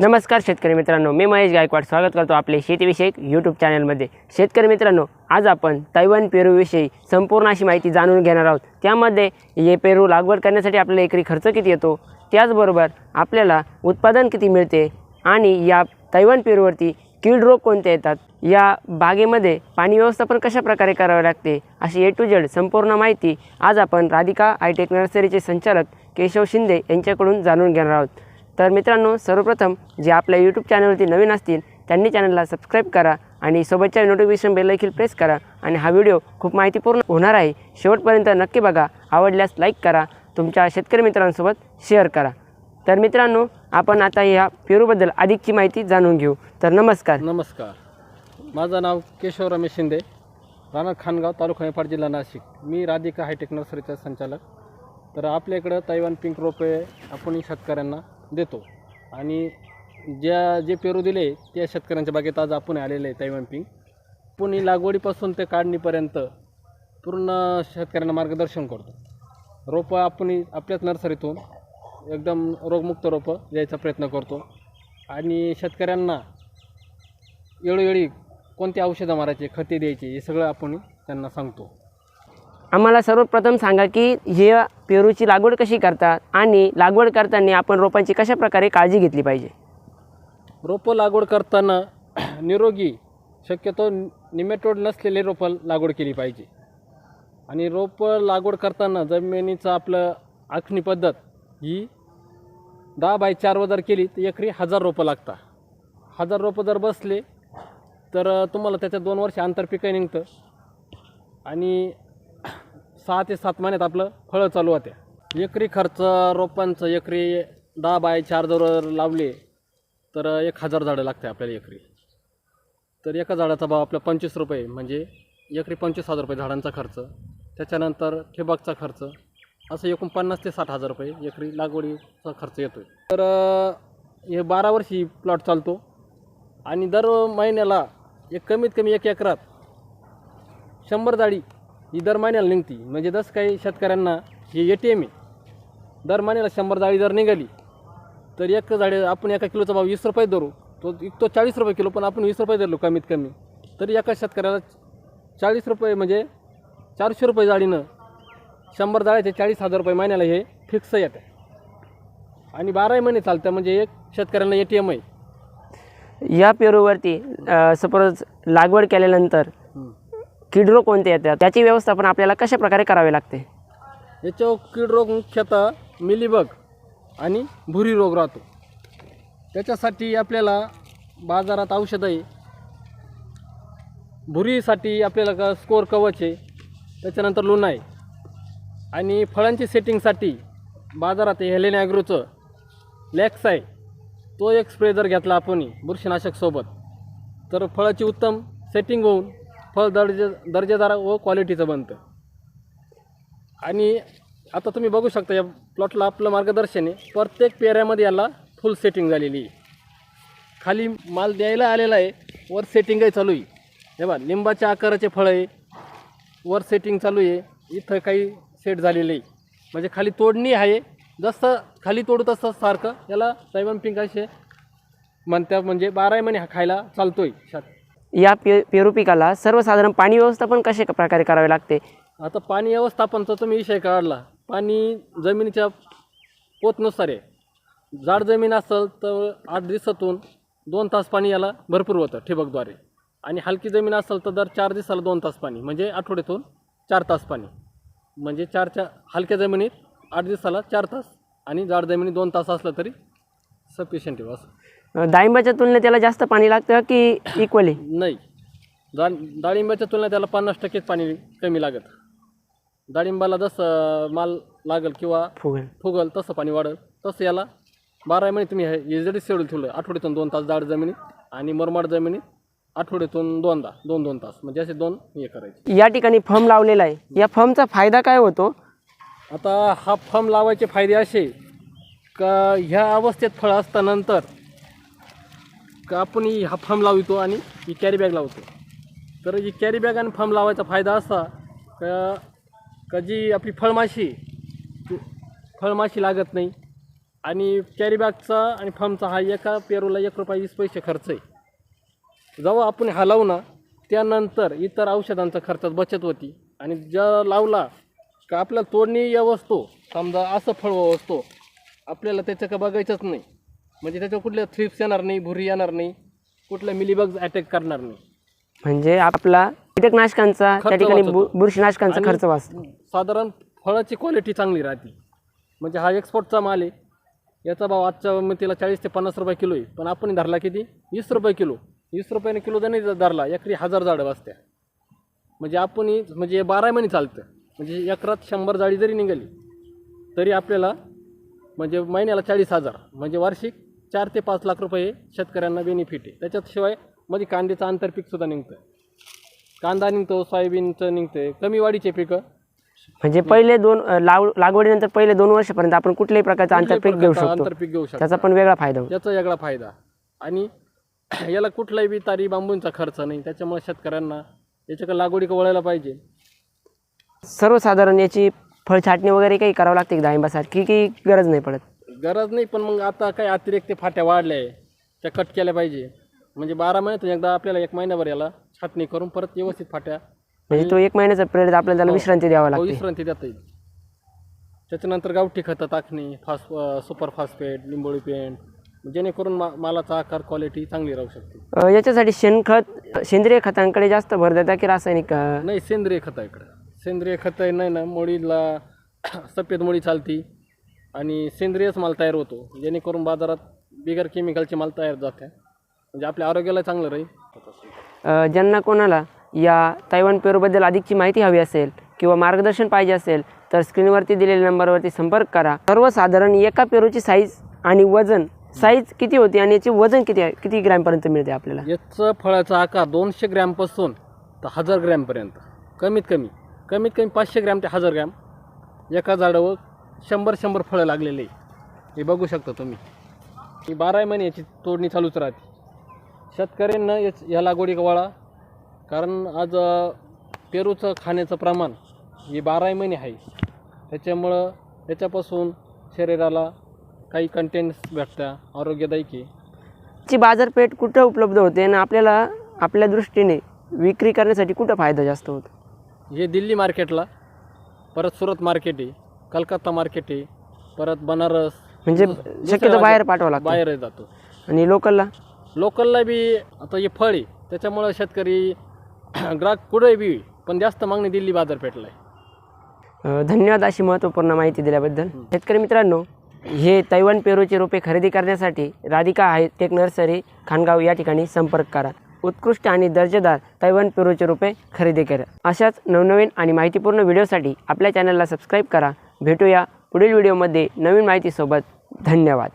नमस्कार शेतकरी मित्रांनो मी महेश गायकवाड. स्वागत करतो आपले शेतीविषयक यूट्यूब चॅनलमध्ये शेतकरी मित्रांनो आज आपण तैवान पेरूविषयी संपूर्ण अशी माहिती जाणून घेणार आहोत. त्यामध्ये हे पेरू लागवड करण्यासाठी आपल्याला एकरी खर्च किती येतो? त्याचबरोबर आपल्याला उत्पादन किती मिळते? आणि या तैवान पेरूवरती कीड रोग कोणते येतात? या बागेमध्ये पाणी व्यवस्थापन कशा प्रकारे करावे लागते? अशी ए टू जेड संपूर्ण माहिती आज आपण राधिका आयटेक नर्सरीचे संचालक केशव शिंदे यांच्याकडून जाणून घेणार आहोत. तर मित्रांनो सर्वप्रथम जे आपल्या यूट्यूब चॅनलवरती नवीन असतील त्यांनी चॅनलला सबस्क्राईब करा आणि सोबतच्या नोटिफिकेशन बेल देखील प्रेस करा आणि हा व्हिडिओ खूप माहितीपूर्ण होणार आहे. शेवटपर्यंत नक्की बघा आवडल्यास लाईक करा तुमच्या शेतकरी मित्रांसोबत शेअर करा. तर मित्रांनो आपण आता या पेरूबद्दल अधिकची माहिती जाणून घेऊ. तर नमस्कार. नमस्कार. माझं नाव केशव रमेश शिंदे राणा खानगाव तालुका नेपाळ जिल्हा नाशिक. मी राधिका हायटेक नर्सरीचा संचालक. तर आपल्या इकडं तैवान पिंक रोपे आपण शेतकऱ्यांना देतो. आणि ज्या जे पेरू दिले त्या शेतकऱ्यांच्या बागेत आज आपण आलेलं आहे तैवान पिंक. पुणे लागवडीपासून ते काढणीपर्यंत पूर्ण शेतकऱ्यांना मार्गदर्शन करतो. रोपं आपण आपल्याच नर्सरीतून एकदम रोगमुक्त रोपं द्यायचा प्रयत्न करतो. आणि शेतकऱ्यांना वेळोवेळी कोणती औषधं मारायची खते द्यायची हे सगळं आपण त्यांना सांगतो. आम्हाला सर्वप्रथम सांगा की हे पेरूची लागवड कशी करतात आणि लागवड करताना आपण रोपांची कशा प्रकारे काळजी घेतली पाहिजे? रोपं लागवड करताना निरोगी शक्यतो निमेटोड नसलेले रोपं लागवड केली पाहिजे. आणि रोपं लागवड करताना जमिनीचं आपलं आखणी पद्धत ही दहा बाय चार जर केली तर एकरी हजार रोपं लागतात. हजार रोपं जर बसले तर तुम्हाला त्याच्या दोन वर्ष आंतरपिकं निघतं. आणि सहा ते सात महिन्यात आपलं फळं चालू होते एकरी खर्च रोपांचं एकरी दहा बाय चार जर लावले तर एक हजार झाडं लागते आपल्याला एकरी. तर एका झाडाचा भाव आपला पंचवीस रुपये म्हणजे एकरी पंचवीस हजार रुपये झाडांचा खर्च. त्याच्यानंतर ठिबकचा खर्च असं एकूण पन्नास ते साठ हजार रुपये एकरी लागवडीचा खर्च येतो तर हे बारा वर्षी प्लॉट चालतो. आणि दर महिन्याला एक कमीत कमी एक एकरात शंभर जाळी ही दर महिन्याला निघती. म्हणजे जसं काही शेतकऱ्यांना हे ए टी एम आहे. दर महिन्याला शंभर जाळी जर निघाली तर एक जाळी आपण एका किलोचा भाव वीस रुपये धरू. तो तो चाळीस रुपये किलो पण आपण वीस रुपये धरलो कमीत कमी. तरी एका शेतकऱ्याला चाळीस रुपये म्हणजे चारशे रुपये जाळीनं शंभर जाळ्याचे चाळीस हजार रुपये महिन्याला हे फिक्स येतं. आणि बाराही महिने चालतं म्हणजे एक शेतकऱ्यांना ए टी एम आहे. या पेरूवरती सपोज लागवड केल्यानंतर कीड रोग कोणते येतात? त्याची व्यवस्थापन आपल्याला कशा प्रकारे करावे लागते? याच्यावर कीड रोग मुख्यतः मिलीबग आणि भुरी रोग राहतो. त्याच्यासाठी आपल्याला बाजारात औषधं आहे भुरीसाठी आपल्याला क स्कोर कवच आहे त्याच्यानंतर लुणा आहे आणि फळांची सेटिंगसाठी बाजारात हेलेन ॲग्रोचं लॅक्स आहे तो एक स्प्रे जर घेतला आपण बुरशीनाशकसोबत तर फळाची उत्तम सेटिंग होऊन फळ दर्जे दर्जेदार व क्वालिटीचं बनतं. आणि आता तुम्ही बघू शकता या प्लॉटला आपलं मार्गदर्शन आहे. प्रत्येक पेऱ्यामध्ये याला फुल सेटिंग झालेली आहे. खाली माल द्यायला आलेला आहे. वर सेटिंगही चालू आहे. हे बघा लिंबाच्या आकाराचे फळं आहे. वर सेटिंग चालू आहे. इथं काही सेट झालेलं आहे. म्हणजे खाली तोडणी आहे. जसं खाली तोडू तसं सारखं याला तैवान पिंक म्हणत्या म्हणतात म्हणजे बाराही महिने हा खायला चालतो आहे या पे पेरू पिकाला सर्वसाधारण पाणी व्यवस्थापन कशा प्रकारे करावे लागते? आता पाणी व्यवस्थापनचा तुम्ही विषय काढला. पाणी जमिनीच्या पोतनुसार आहे. जाड जमीन असेल तर आठ दिवसातून दोन तास पाणी याला भरपूर होतं ठिबकद्वारे. आणि हलकी जमीन असेल तर दर चार दिवसाला दोन तास पाणी म्हणजे आठवड्यातून चार तास पाणी. म्हणजे चारच्या हलक्या जमिनीत आठ दिवसाला चार तास आणि जाड जमिनीत दोन तास असलं तरी सफिशियंट आहे असं डाळिंबाच्या तुलनेत त्याला जास्त पाणी लागतं की इक्वली नाही. जा डाळिंबाच्या तुलनेत त्याला पन्नास टक्केच पाणी कमी लागत. डाळिंबाला जसं माल लागल किंवा फुगल. फुगल तसं पाणी वाढल. तसं याला बारा महिने तुम्ही हे जरी शेड्यूल ठेवलं. आठवड्यातून दोन तास जाड जमिनीत आणि मुरमाड जमिनीत आठवड्यातून दोनदा दोन दोन तास. म्हणजे असे दोन हे करायचे. या ठिकाणी फर्म लावलेला आहे. या फर्मचा फायदा काय होतो? आता हा फम लावायचे फायदे असे का ह्या अवस्थेत फळं असतानंतर का आपण ही हा फार्म लावितो आणि ही कॅरी बॅग लावतो. तर ही कॅरी बॅग आणि फार्म लावायचा फायदा असा का का जी आपली फळमाशी फळमाशी लागत नाही. आणि कॅरीबॅगचा आणि फार्मचा हा एका पेरूला एक रुपया वीस पैसे खर्च आहे. जेव्हा आपण हा लावू ना त्यानंतर इतर औषधांचा खर्चात बचत होती. आणि ज्या लावला का आपल्याला तोडणी व्यवस्थो समजा असं फळ असतो आपल्याला त्याचं का बघायचंच नाही. म्हणजे त्याच्यावर कुठल्या थ्रिप्स येणार नाही भुरी येणार नाही कुठल्या मिलीबग्स अटॅक करणार नाही. म्हणजे आपला कीटकनाशकांचा त्या खर्च ठिकाणी वाचतो. बु- बुरशीनाशकांचा आणि खर्च वाचतो. साधारण फळाची क्वालिटी चांगली राहते. म्हणजे हा एक्सपोर्टचा माल आहे. याचा भाव आजच्या मितीला चाळीस ते पन्नास रुपये किलो आहे. पण आपण धरला किती? वीस रुपये किलो. वीस रुपयाने किलो जरी धरला एकरी हजार झाडं वाजत्या म्हणजे आपण ही- म्हणजे हे बारा महिने चालतं. म्हणजे एकरात शंभर जाळी जरी निघाली तरी आपल्याला म्हणजे महिन्याला चाळीस हजार. म्हणजे वार्षिक चार ते पाच लाख रुपये शेतकऱ्यांना बेनिफिट आहे. त्याच्यात शिवायमध्ये कांद्याचं आंतरपीकसुद्धा निघतं कांदा निघतो सोयाबीनचं निघतंय. कमी वाढीचे पिकं. म्हणजे पहिले दोन लाव लागवडीनंतर पहिले दोन वर्षापर्यंत आपण कुठल्याही प्रकारचं आंतरपीक घेऊ शकतो. आंतरपीक घेऊ शकतो. त्याचा पण वेगळा फायदा होतो. याचा वेगळा फायदा. आणि याला कुठलाही बी तारी बांबूंचा खर्च नाही. त्याच्यामुळे शेतकऱ्यांना याच्याकडे लागवडी वळायला पाहिजे. सर्वसाधारण याची फळ छाटणी वगैरे काही करावं लागते की डाळिंबासारखी की गरज नाही पडत? गरज नाही पण मग आता काही अतिरिक्त ते फाट्या वाढल्या आहे त्या कट केल्या पाहिजे. म्हणजे बारा महिन्यातून एकदा आपल्याला एक महिन्याभर याला छाटणी करून परत व्यवस्थित फाट्या म्हणजे तो एक महिन्याचा पिरियड आपल्याला त्याला हो. विश्रांती द्यावा हो, लागते. विश्रांती देता येईल. त्याच्यानंतर गावठी खतं टाकणे फास सुपर फॉस्फेट लिंबोळी पेंट जेणेकरून मा मालाचा आकार क्वालिटी चांगली राहू शकते. अ, याच्यासाठी शेणखत सेंद्रिय खतांकडे जास्त भर देता की रासायनिक अ, नाही सेंद्रिय खत आहे इकडं. सेंद्रिय खत आहे नाही ना मुळीला सफेद मुळी चालती. आणि सेंद्रियच माल तयार होतो जेणेकरून बाजारात बिगर केमिकलचे माल तयार जाते. म्हणजे आपल्या आरोग्याला चांगलं राहील. ज्यांना कोणाला या तैवान पेरूबद्दल अधिकची माहिती हवी असेल किंवा मार्गदर्शन पाहिजे असेल तर स्क्रीनवरती दिलेल्या नंबरवरती संपर्क करा. सर्वसाधारण एका पेरूची साईज आणि वजन साईज किती होती आणि याचे वजन किती आहे किती ग्रॅमपर्यंत मिळते आपल्याला? याचं फळाचा आकार दोनशे ग्रॅमपासून तर हजार ग्रॅमपर्यंत कमीत कमी कमीत कमी पाचशे ग्रॅम ते हजार ग्रॅम. एका झाडावर शंभर शंभर फळं लागलेले आहे. हे बघू शकता तुम्ही. ही बारा महिने याची तोडणी चालूच राहते. शेतकऱ्यांना याच या लागवडी वळा. कारण आज पेरूचं खाण्याचं प्रमाण हे बारा महिने आहे. त्याच्यामुळं याच्यापासून शरीराला काही कंटेंट्स भेटतात आरोग्यदायी ची बाजारपेठ कुठं उपलब्ध होते आणि आपल्याला आपल्या दृष्टीने विक्री करण्यासाठी कुठं फायदा जास्त होतो? हे दिल्ली मार्केटला परत सुरत मार्केट आहे. कलकत्ता मार्केट आहे. परत बनारस म्हणजे शक्यतो बाहेर पाठवावं लागतं. बाहेर जातो. आणि लोकलला? लोकलला बी आता हे फळ आहे. त्याच्यामुळं शेतकरी ग्राहक कुठे बी पण जास्त मागणी दिल्ली बाजारपेठला आहे. अ, धन्यवाद अशी महत्त्वपूर्ण माहिती दिल्याबद्दल. शेतकरी मित्रांनो हे तैवान पेरूचे रोपे खरेदी करण्यासाठी राधिका हायटेक नर्सरी खानगाव या ठिकाणी संपर्क करा. उत्कृष्ट आणि दर्जेदार तैवान पेरूचे रोपे खरेदी करा. अशाच नवनवीन आणि माहितीपूर्ण व्हिडिओसाठी आपल्या चॅनलला सबस्क्राईब करा. भेटूया पुढील व्हिडिओमध्ये नवीन माहितीसोबत. धन्यवाद.